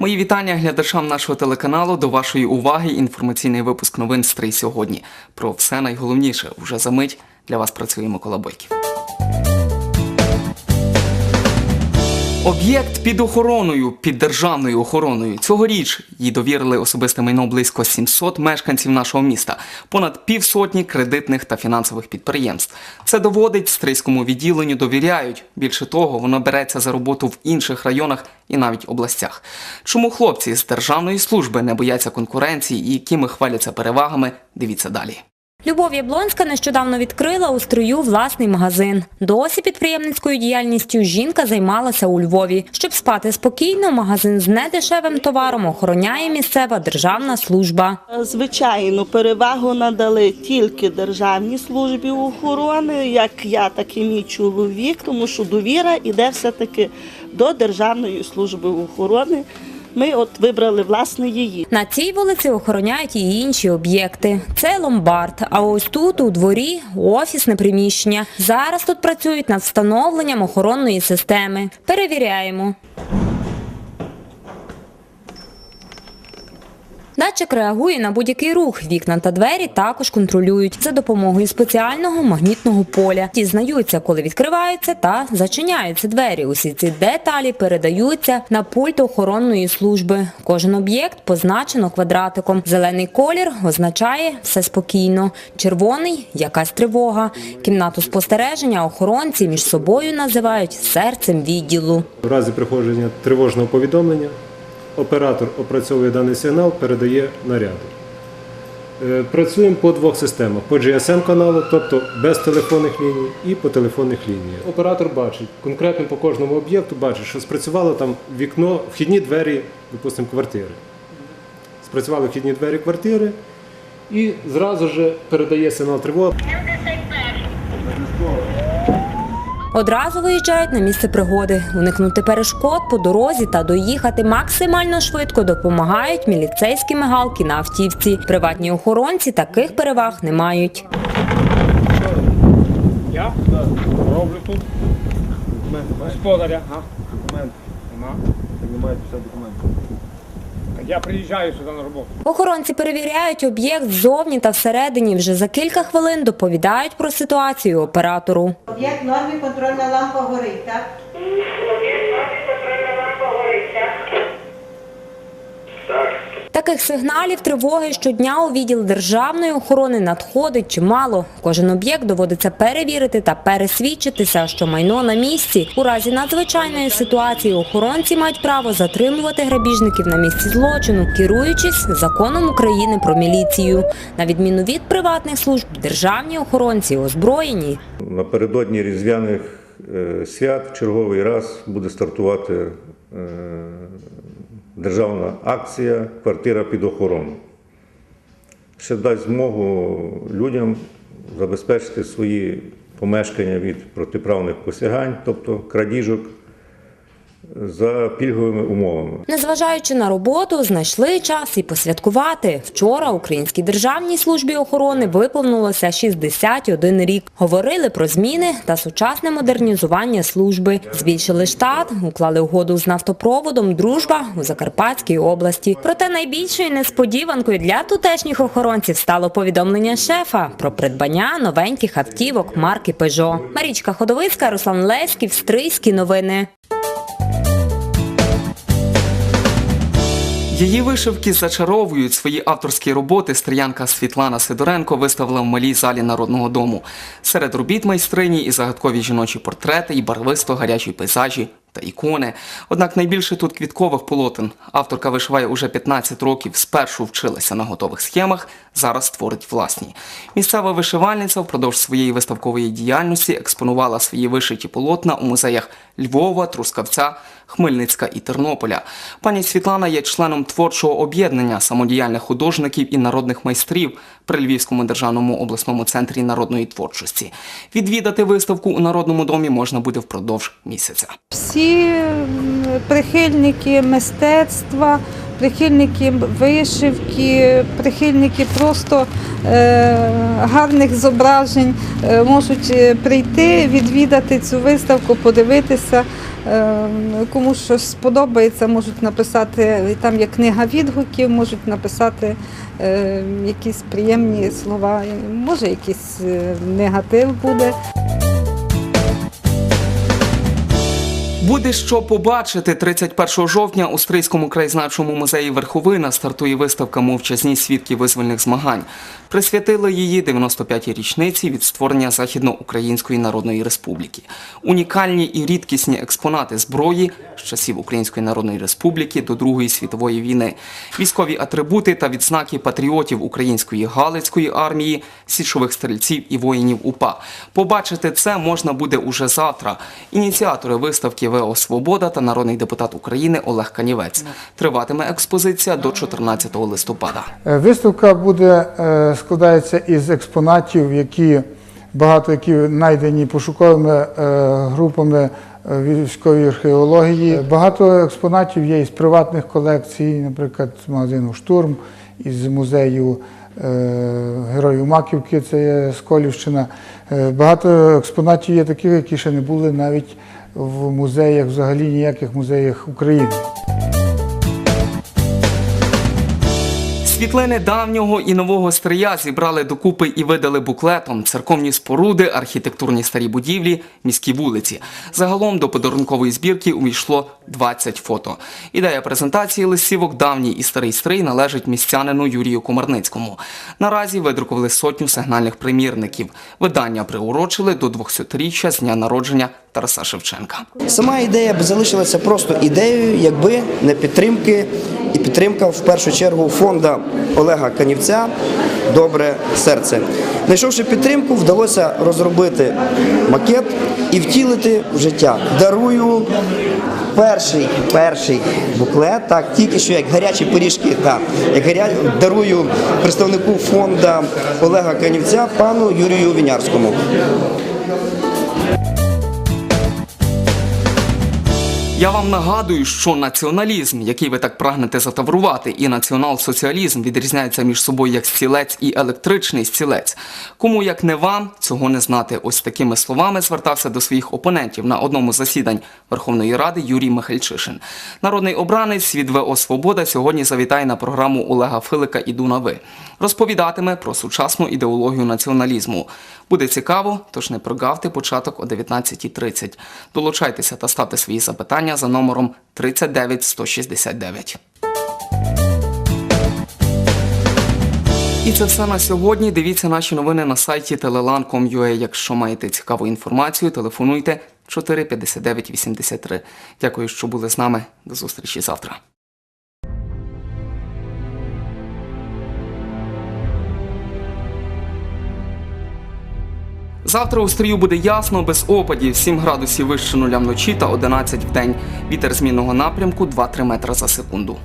Мої вітання глядачам нашого телеканалу. До вашої уваги інформаційний випуск новин «Стрий сьогодні. Про все найголовніше вже за мить для вас працює Микола Бойків. Об'єкт під охороною, під державною охороною. Цьогоріч їй довірили особисте майно близько 700 мешканців нашого міста, понад півсотні кредитних та фінансових підприємств. Це доводить стрийському відділенню довіряють. Більше того, воно береться за роботу в інших районах і навіть областях. Чому хлопці з державної служби не бояться конкуренції і якими хваляться перевагами? Дивіться далі. Любов Яблонська нещодавно відкрила у строю власний магазин. Досі підприємницькою діяльністю жінка займалася у Львові. Щоб спати спокійно, магазин з недешевим товаром охороняє місцева державна служба. Звичайно, перевагу надали тільки державній службі охорони, як я, так і мій чоловік, тому що довіра іде все-таки до Державної служби охорони. Ми от вибрали власне її. На цій вулиці охороняють і інші об'єкти. Це ломбард. А ось тут у дворі офісне приміщення. Зараз тут працюють над встановленням охоронної системи. Перевіряємо. Датчик реагує на будь-який рух. Вікна та двері також контролюють за допомогою спеціального магнітного поля. Дізнаються, коли відкриваються та зачиняються двері. Усі ці деталі передаються на пульт охоронної служби. Кожен об'єкт позначено квадратиком. Зелений колір означає все спокійно. Червоний якась тривога. Кімнату спостереження охоронці між собою називають серцем відділу. В разі приходження тривожного повідомлення оператор опрацьовує даний сигнал, передає наряду. Е, Працюємо по двох системах: по GSM каналу, тобто без телефонних ліній, і по телефонних лініях. Оператор бачить, конкретно по кожному об'єкту бачить, що спрацювало там вікно, вхідні двері, допустимо, квартири. Спрацювали вхідні двері квартири і зразу ж передає сигнал тривоги. Одразу виїжджають на місце пригоди. Уникнути перешкод по дорозі та доїхати максимально швидко допомагають міліцейські мигалки на автівці. Приватні охоронці таких переваг не мають. Я? Роблю тут. Господаря. Документ. Нема. Немає писати документів. Так я приїжджаю сюди на роботу. Охоронці перевіряють об'єкт ззовні та всередині. Вже за кілька хвилин доповідають про ситуацію оператору. Об'єкт в нормі контрольна лампа горить, так? Таких сигналів тривоги щодня у відділ державної охорони надходить чимало. Кожен об'єкт доводиться перевірити та пересвідчитися, що майно на місці. У разі надзвичайної ситуації охоронці мають право затримувати грабіжників на місці злочину, керуючись законом України про міліцію. На відміну від приватних служб, державні охоронці озброєні. Напередодні різдвяних е, свят черговий раз буде стартувати е, державна акція Квартира під охорону. Ще дасть змогу людям забезпечити свої помешкання від протиправних посягань, тобто крадіжок, за пільговими умовами. Незважаючи на роботу, знайшли час і посвяткувати. Вчора Українській державній службі охорони виповнилося 61 рік. Говорили про зміни та сучасне модернізування служби. Збільшили штат, уклали угоду з нафтопроводом Дружба у Закарпатській області. Проте найбільшою несподіванкою для тутешніх охоронців стало повідомлення шефа про придбання новеньких автівок марки Peugeot. Марічка Ходовицька, Руслан Леськів, Стрийські новини. Її вишивки зачаровують свої авторські роботи. Стріянка Світлана Сидоренко виставила в малій залі народного дому. Серед робіт майстрині і загадкові жіночі портрети, і барвисто гарячі пейзажі та ікони. Однак найбільше тут квіткових полотен. Авторка вишиває уже 15 років. Спершу вчилася на готових схемах, зараз творить власні. Місцева вишивальниця впродовж своєї виставкової діяльності експонувала свої вишиті полотна у музеях Львова, Трускавця, Хмельницька і Тернополя. Пані Світлана є членом творчого об'єднання самодіяльних художників і народних майстрів при Львівському державному обласному центрі народної творчості. Відвідати виставку у народному домі можна буде впродовж місяця. всі прихильники мистецтва, прихильники вишивки, прихильники просто е, гарних зображень е, можуть е, прийти, відвідати цю виставку, подивитися Кому щось сподобається, можуть написати там є книга відгуків, можуть написати якісь приємні слова, може якийсь негатив буде. Буде що побачити 31 жовтня у Стрийському краєзнавчому музеї Верховина стартує виставка Мовчазні свідки визвольних змагань. Присвятили її 95-й річниці від створення Західноукраїнської Народної Республіки. Унікальні і рідкісні експонати зброї з часів Української Народної Республіки до Другої світової війни, військові атрибути та відзнаки патріотів Української Галицької армії, січових стрільців і воїнів УПА. Побачити це можна буде уже завтра. Ініціатори виставки ВО Свобода та народний депутат України Олег Канівець. Триватиме експозиція до 14 листопада. Е, Виставка буде е, складається із експонатів, які багато які знайдені пошуковими е, групами військової археології. Багато експонатів є із приватних колекцій, наприклад, з магазину Штурм, із музею Героїв Маківки, це є Сколівщина. Багато експонатів є таких, які ще не були навіть в музеях, взагалі ніяких музеях України. Світлини давнього і нового стрия зібрали докупи і видали буклетом церковні споруди, архітектурні старі будівлі, міські вулиці. Загалом до подарункової збірки увійшло 20 фото. Ідея презентації листівок давній і старий стрий належить містянину Юрію Комарницькому. Наразі видрукували сотню сигнальних примірників. Видання приурочили до 200-річчя з дня народження Тараса Шевченка. Сама ідея б залишилася просто ідеєю, якби не підтримки і підтримка в першу чергу фонда Олега Канівця Добре серце. Знайшовши підтримку, вдалося розробити макет і втілити в життя. Дарую перший, перший буклет, так, тільки що як гарячі пиріжки, так, як гаря... дарую представнику фонда Олега Канівця пану Юрію Вінярському. Я вам нагадую, що націоналізм, який ви так прагнете затаврувати, і націонал-соціалізм відрізняються між собою як стілець і електричний стілець. Кому як не вам цього не знати. Ось такими словами звертався до своїх опонентів на одному з засідань Верховної Ради Юрій Михальчишин. Народний обранець від ВО Свобода сьогодні завітає на програму Олега Филика «Іду на ви». Розповідатиме про сучасну ідеологію націоналізму. Буде цікаво, тож не прогавте початок о 19.30. Долучайтеся та ставте свої запитання за номером 39169. І це все на сьогодні. Дивіться наші новини на сайті telelan.com.ua. Якщо маєте цікаву інформацію, телефонуйте 459 83. Дякую, що були з нами. До зустрічі завтра. Завтра у стрію буде ясно, без опадів, 7 градусів вище нуля вночі та 11 в день. Вітер змінного напрямку 2-3 метри за секунду.